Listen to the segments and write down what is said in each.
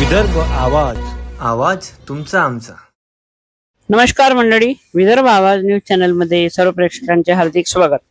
विदर्भ आवाज आवाज तुमचा आमचा. नमस्कार मंडळी विदर्भ आवाज न्यूज चॅनलमध्ये सर्व प्रेक्षकांचे हार्दिक स्वागत.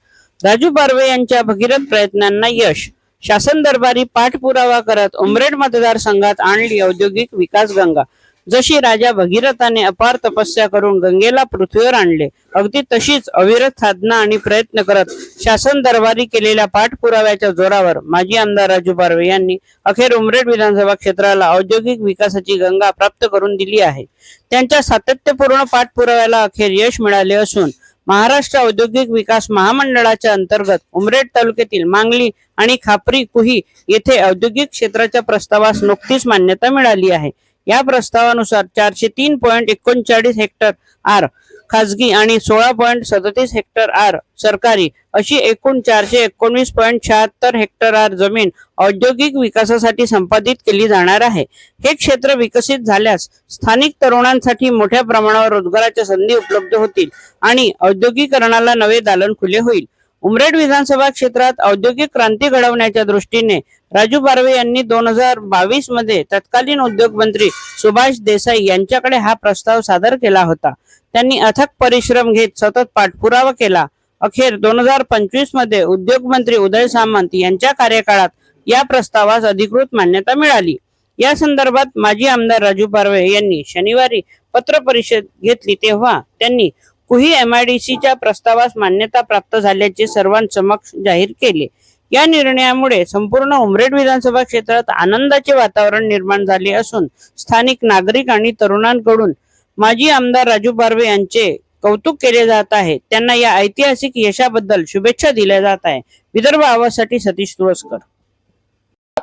राजू बारवे यांच्या भगीरथ प्रयत्नांना यश. शासन दरबारी पाठपुरावा करत उमरेड मतदारसंघात आणली औद्योगिक विकास गंगा. जशी राजा भगीरथाने अपार तपस्या करून गंगेला पृथ्वीवर आणले अगदी तशीच अविरत साधना आणि प्रयत्न करत शासन दरबारी केलेल्या पाठपुराव्याच्या जोरावर माजी आमदार राजू पारवे यांनी अखेर उमरेड विधानसभा क्षेत्राला औद्योगिक विकासाची गंगा प्राप्त करून दिली आहे. त्यांच्या सातत्यपूर्ण पाठपुराव्याला अखेर यश मिळाले असून महाराष्ट्र औद्योगिक विकास महामंडळाच्या अंतर्गत उमरेड तालुक्यातील मांगली आणि खापरी कुही येथे औद्योगिक क्षेत्राच्या प्रस्तावास नुकतीच मान्यता मिळाली आहे. या प्रस्तावानुसार चारशे तीन पॉईंट एकोणचाळीस हेक्टर आर खाजगी आणि सोळा पॉईंट सदतीस हेक्टर आर सरकारी अशी एकूण चारशे एकोणवीस पॉईंट शहात्तर हेक्टर आर जमीन औद्योगिक विकासासाठी संपादित केली जाणार आहे. हे क्षेत्र विकसित झाल्यास स्थानिक तरुणांसाठी मोठ्या प्रमाणावर रोजगाराच्या संधी उपलब्ध होतील आणि औद्योगिकरणाला नवे दालन खुले होईल. उमरेड विधानसभा क्षेत्रात औद्योगिक क्रांती घडवण्याच्या दृष्टीने राजू बारवे यांनी दोन हजार बावीसमध्ये तत्कालीन उद्योग मंत्री सुभाष देसाई यांच्याकडे हा प्रस्ताव सादर केला होता. त्यांनी अथक परिश्रम घेत सतत पाठपुरावा केला. अखेर दोन हजार पंचवीसमध्ये उद्योग मंत्री उदय सामंत यांच्या कार्यकाळात या प्रस्तावास अधिकृत मान्यता मिळाली. या संदर्भात माजी आमदार राजू पारवे यांनी शनिवारी पत्र परिषद घेतली तेव्हा त्यांनी कुही एमआयडीसीच्या प्रस्तावास मान्यता प्राप्त झाल्याचे सर्वांसमक्ष जाहीर केले. या निर्णयामुळे संपूर्ण उमरेड विधानसभा क्षेत्रात आनंदाचे वातावरण निर्माण झाले असून स्थानिक नागरिक आणि तरुणांकडून माजी आमदार राजू पारवे यांचे कौतुक केले जात आहे. त्यांना या ऐतिहासिक यशाबद्दल शुभेच्छा दिल्या जात आहे. विदर्भ आवाजसाठी सतीश तुळसकर.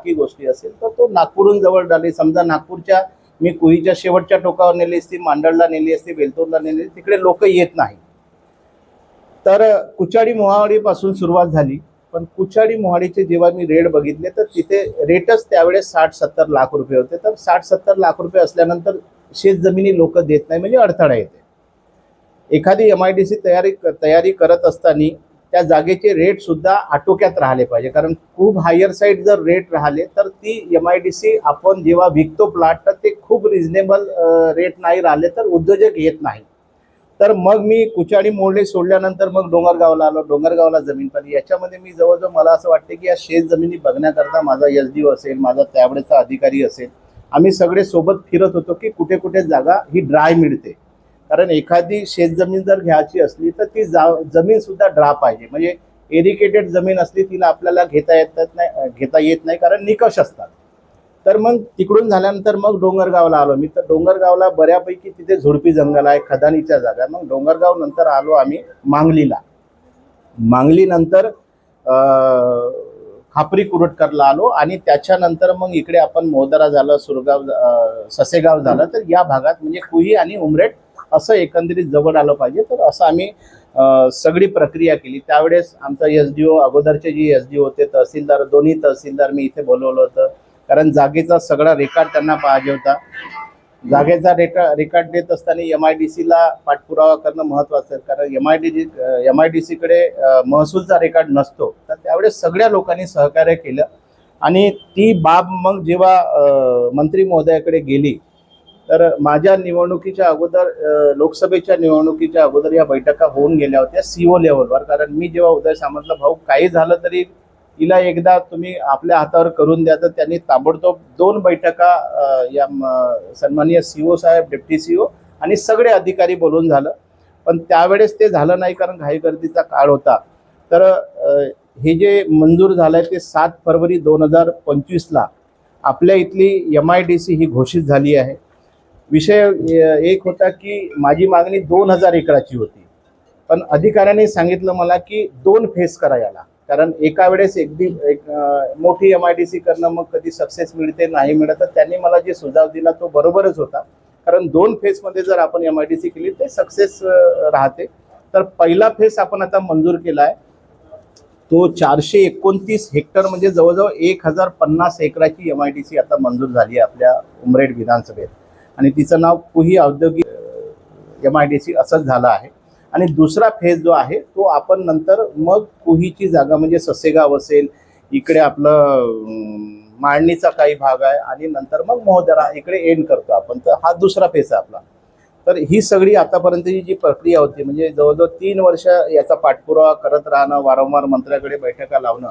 गोष्टी असेल तर तो नागपूरहून जवळ झाले समजा नागपूरच्या मी कुईच्या शेवटच्या टोकावर नेली असती मांडळला नेली असती वेलतोरला नेली असती, तिकडे लोक येत नाही तर कुचाडी मोहावाडीपासून सुरुवात झाली. पण कुचाडी मोहाडीचे जेव्हा मी रेट बघितले तर तिथे रेटच त्यावेळेस साठ सत्तर लाख रुपये होते. तर साठ सत्तर लाख रुपये असल्यानंतर शेत जमिनी लोक देत नाही म्हणजे अडथळा येते. एखादी एम आय डी सी तयारी तयारी करत असताना त्या जागेचे रेट सुद्धा आटोक्यात राहिले पाहिजे. कारण खूप हायर साईड जर रेट राहिले तर ती एम आय डी सी आपण जेव्हा विकतो प्लॉट तर ते खूप रिझनेबल रेट नाही राहिले तर उद्योजक येत नाही. तर मग मी कुचाळी मोडले सोडल्यानंतर मग डोंगरगावला आलो. डोंगरगावला जमीन पाहिली. याच्यामध्ये मी जवळजवळ मला असं वाटते की या शेत जमिनी बघण्याकरता माझा एस डी असेल माझा त्यावेळेचा अधिकारी असेल. आम्ही सगळे सोबत फिरत होतो की कुठे कुठे जागा ही ड्राय मिळते. कारण एखादी शेतजमीन जर घ्यायची असली तर ती जा जमीन सुद्धा ड्रा पाहिजे म्हणजे एरिकेटेड जमीन असली तिला आपल्याला घेता येत नाही घेता येत नाही कारण निकष असतात. तर मग तिकडून झाल्यानंतर मग डोंगरगावला आलो मी. तर डोंगरगावला बऱ्यापैकी तिथे झुडपी जंगल आहे खदानीच्या जागा. मग डोंगरगाव नंतर आलो आम्ही मांगलीला. मांगलीनंतर खापरी कुरटकरला आलो आणि त्याच्यानंतर मग इकडे आपण मोदरा झालं सुरगाव ससेगाव झालं. तर या भागात म्हणजे कुही आणि उमरेट असं एकंदरीत जवळ आलं पाहिजे. तर असं आम्ही सगळी प्रक्रिया केली. त्यावेळेस आमचा एस डी ओ अगोदरचे जे एस डी होते तहसीलदार दोन्ही तहसीलदार मी इथे बोलवलं होतं. कारण जागेचा सगळा रेकॉर्ड त्यांना पाहिजे होता. जागेचा रेका रेकॉर्ड देत असताना एम आय डी सीला पाठपुरावा करणं महत्त्वाचं आहे. कारण M I D M I D सीकडे महसूलचा रेकॉर्ड नसतो. तर त्यावेळेस सगळ्या लोकांनी सहकार्य केलं. आणि ती बाब मग जेव्हा मंत्री महोदयाकडे गेली तर माझ्या निवडणुकीच्या अगोदर लोकसभेच्या निवडणुकीच्या अगोदर या बैठका होऊन गेल्या होत्या सीओ लेवलवर कारण मी जेव्हा उदय सामंतला भाऊ काही झालं तरी तिला एकदा तुम्ही आपल्या हातावर करून द्या तर त्यांनी ताबडतोब दोन बैठका या म- सन्माननीय सीओ साहेब डेप्टी सीओ आणि सगळे अधिकारी बोलून झालं. पण त्यावेळेस ते झालं नाही कारण घाईगर्दीचा काळ होता. तर हे जे मंजूर झालंय ते सात फरवरी दोन हजार पंचवीसला आपल्या इथली एम आय डी सी ही घोषित झाली आहे. विषय एक होता की माझी मागणी दोन हजार एकराची होती. पण अधिकाऱ्याने सांगितलं मला की दोन फेस करा याला. कारण एका वेळेस एकदी एक मोठी एम आय डी सी करणं मग कधी सक्सेस मिळते नाही मिळत तर त्यांनी मला जे सुझाव दिला तो बरोबरच होता. कारण दोन फेजमध्ये जर आपण एम आय डी सी केली ते सक्सेस राहते. तर पहिला फेस आपण आता मंजूर केला आहे तो चारशे एकोणतीस हेक्टर म्हणजे जवळजवळ एक हजार पन्नास एकराची एम आय डी सी आता मंजूर झाली आहे आपल्या उमरेड विधानसभेत. आणि तिचं नाव कुही औद्योगिक एम आय डी सी असंच झालं आहे. आणि दुसरा फेज जो आहे तो आपण नंतर मग कुहीची जागा म्हणजे ससेगाव असेल इकडे आपलं मांडणीचा काही भाग आहे आणि नंतर मग मोहदरा इकडे एंड करतो आपण. तर हा दुसरा फेज आहे आपला. तर ही सगळी आतापर्यंतची जी प्रक्रिया होती म्हणजे जवळजवळ तीन वर्ष याचा पाठपुरावा करत राहणं वारंवार मंत्र्याकडे बैठका लावणं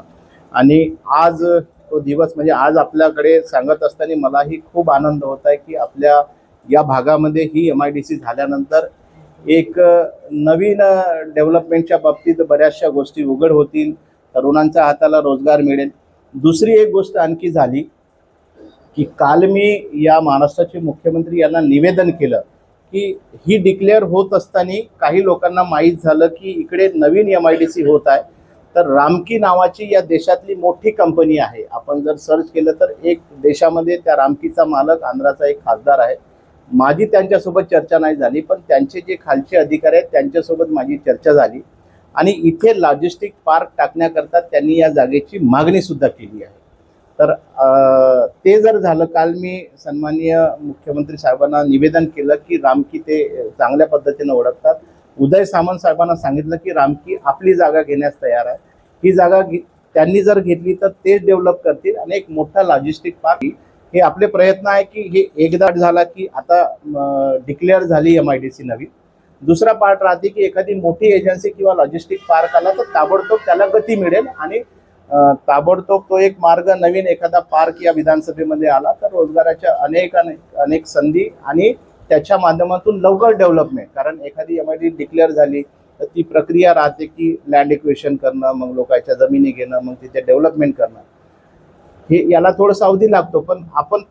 आणि आज तो दिवस म्हणजे आज आपल्याकडे सांगत असताना मलाही खूप आनंद होत आहे की आपल्या या भागामध्ये ही एम आय डी सी झाल्यानंतर एक नवीन डेव्हलपमेंटच्या बाबतीत बऱ्याचशा गोष्टी उघड होतील तरुणांच्या हाताला रोजगार मिळेल. दुसरी एक गोष्ट आणखी झाली की काल मी या महाराष्ट्राचे मुख्यमंत्री यांना निवेदन केलं की ही डिक्लेअर होत असताना काही लोकांना माहीत झालं की इकडे नवीन एम आय डी सी होत आहे. तर रामकी नावाची या देशातली मोठी कंपनी आहे. आपण जर सर्च केलं तर एक देशामध्ये त्या रामकीचा मालक आंध्राचा एक खासदार आहे. माझी त्यांच्यासोबत चर्चा नाही झाली पण त्यांचे जे खालचे अधिकारी आहेत त्यांच्यासोबत माझी चर्चा झाली. आणि इथे लॉजिस्टिक पार्क टाकण्याकरता त्यांनी या जागेची मागणी सुद्धा केली आहे. तर ते जर झालं काल मी सन्माननीय मुख्यमंत्री साहेबांना निवेदन केलं की रामकी ते चांगल्या पद्धतीनं ओळखतात. उदय सामंत साहेबांना सांगितलं की रामकी आपली जागा घेण्यास तयार आहे. ही जागा घे- त्यांनी जर घेतली तर तेच डेव्हलप करतील आणि एक मोठा लॉजिस्टिक पार्क हे आपले प्रयत्न आहे की हे एकदा झाला की आता डिक्लेअर झाली एम आय डी सी नवीन दुसरा पार्ट राहते की एखादी मोठी एजन्सी किंवा लॉजिस्टिक पार्क आला तर ताबडतोब त्याला गती मिळेल आणि ताबडतोब तो एक मार्ग नवीन एखादा पार्क या विधानसभेमध्ये आला तर रोजगाराच्या अनेक अनेक अनेक संधी आणि त्याच्या माध्यमातून लवकर डेव्हलपमेंट कारण एखादी एम आय डी डिक्लेअर झाली तर ती प्रक्रिया राहते की लँड इक्वेशन करणं मग लोकांच्या जमिनी घेणं मग तिथे डेव्हलपमेंट करणं. हे याला थोडं अवधी लागतो पण आपण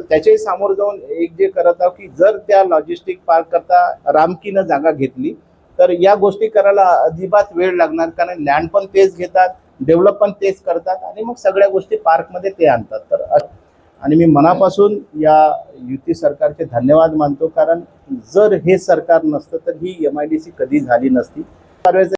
त्याच्याही सामोर जाऊन एक जे करत आहोत की जर त्या लॉजिस्टिक पार्क करता रामकीनं जागा घेतली तर या गोष्टी करायला अजिबात वेळ लागणार कारण लँड पण तेच घेतात डेव्हलप पण तेच करतात आणि मग सगळ्या गोष्टी पार्कमध्ये ते आणतात. तर आणि मी मनापासून या युती सरकारचे धन्यवाद मानतो कारण जर हे सरकार नसतं तर ही एम आय डी सी कधी झाली नसती.